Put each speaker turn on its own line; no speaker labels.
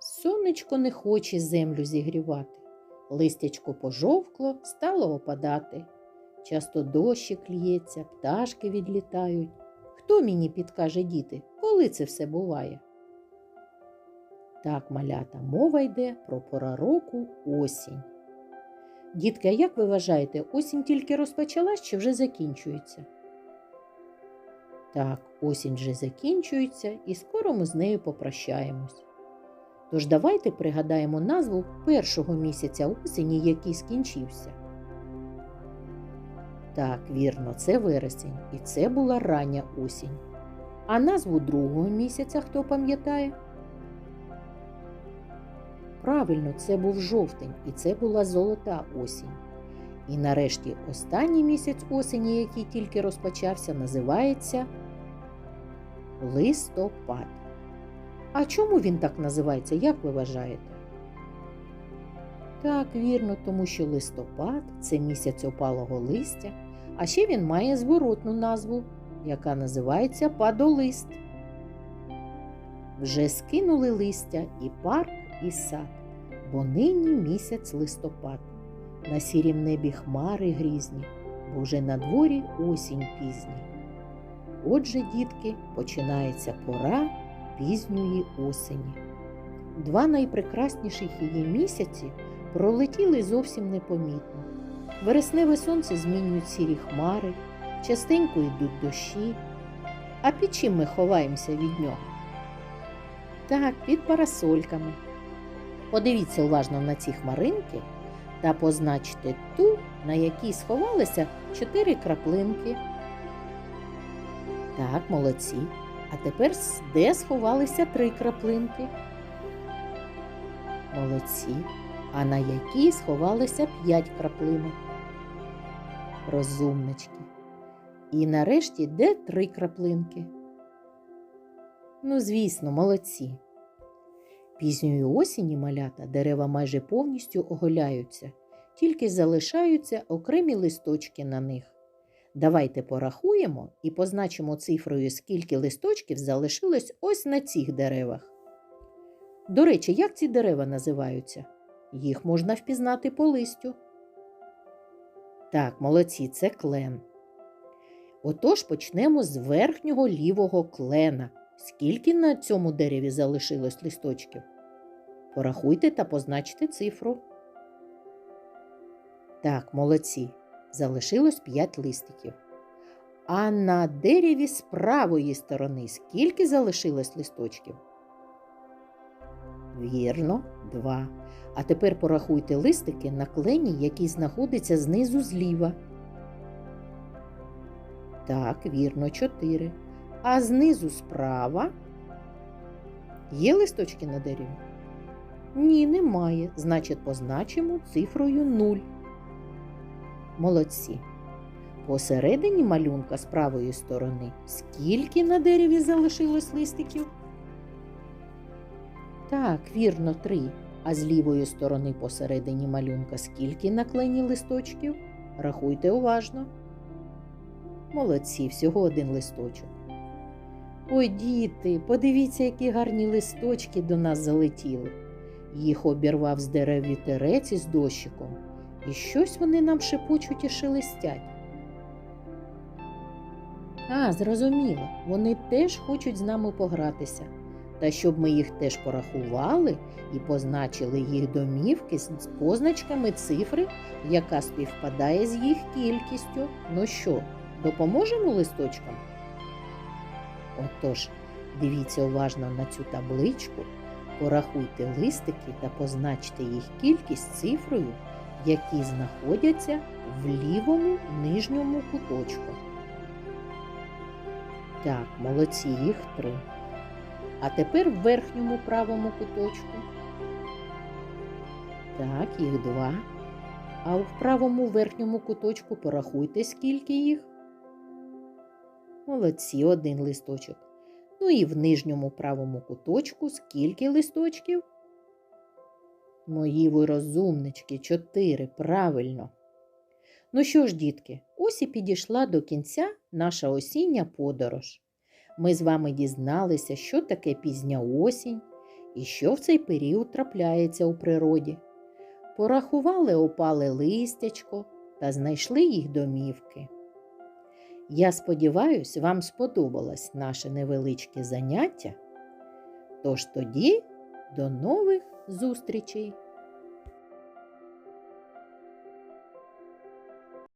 Сонечко не хоче землю зігрівати. Листячко пожовкло, стало опадати. Часто дощик лється, пташки відлітають. Хто мені підкаже діти, коли це все буває? Так, малята, мова йде про пора року осінь. Дітки, а як ви вважаєте, осінь тільки розпочалась чи вже закінчується? Так, осінь вже закінчується і скоро ми з нею попрощаємось. Тож давайте пригадаємо назву першого місяця осені, який скінчився. Так, вірно, це вересень, і це була рання осінь. А назву другого місяця хто пам'ятає? Правильно, це був жовтень, і це була золота осінь. І нарешті останній місяць осені, який тільки розпочався, називається листопад. А чому він так називається, як ви вважаєте? Так, вірно, тому що листопад це місяць опалого листя, а ще він має зворотну назву, яка називається падолист. Вже скинули листя і парк, і сад, бо нині місяць листопад. На сірім небі хмари грізні, бо вже на дворі осінь пізня. Отже, дітки, починається пора пізньої осені. Два найпрекрасніших її місяці пролетіли зовсім непомітно. Вересневе сонце змінюють сірі хмари, частенько йдуть дощі. А під чим ми ховаємося від нього? Так, під парасольками. Подивіться уважно на ці хмаринки та позначте ту, на якій сховалися чотири краплинки. Так, молодці. А тепер де сховалися три краплинки? Молодці. А на якій сховалися п'ять краплинок? Розумнички. І нарешті де три краплинки? Ну, звісно, молодці. Пізньої осені малята дерева майже повністю оголяються, тільки залишаються окремі листочки на них. Давайте порахуємо і позначимо цифрою, скільки листочків залишилось ось на цих деревах. До речі, як ці дерева називаються? Їх можна впізнати по листю. Так, молодці, це клен. Отож почнемо з верхнього лівого клена. Скільки на цьому дереві залишилось листочків? Порахуйте та позначте цифру. Так, молодці. Залишилось 5 листиків. А на дереві з правої сторони скільки залишилось листочків? Вірно, два. А тепер порахуйте листики на клені, який знаходиться знизу зліва. Так, вірно, чотири. А знизу справа є листочки на дереві? Ні, немає. Значить, позначимо цифрою 0. Молодці. Посередині малюнка з правої сторони скільки на дереві залишилось листиків? Так, вірно, три. А з лівої сторони посередині малюнка скільки на клені листочків? Рахуйте уважно. Молодці, всього один листочок. Ой, діти, подивіться, які гарні листочки до нас залетіли. Їх обірвав з дерев вітерець із дощиком, і щось вони нам шепочуть і шелестять. А, зрозуміло, вони теж хочуть з нами погратися. Та щоб ми їх теж порахували і позначили їх домівки з позначками цифри, яка співпадає з їх кількістю. Ну що, допоможемо листочкам? Отож, дивіться уважно на цю табличку, порахуйте листики та позначте їх кількість цифрою, які знаходяться в лівому нижньому куточку. Так, молодці, їх три. А тепер в верхньому правому куточку. Так, їх два. А в правому верхньому куточку порахуйте, скільки їх. Молодці, один листочок. Ну і в нижньому правому куточку скільки листочків? Мої ви розумнички, чотири, правильно. Ну що ж, дітки, ось і підійшла до кінця наша осіння подорож. Ми з вами дізналися, що таке пізня осінь, і що в цей період трапляється у природі. Порахували опале листячко та знайшли їх домівки. Я сподіваюся, вам сподобалось наше невеличке заняття. Тож тоді до нових зустрічей!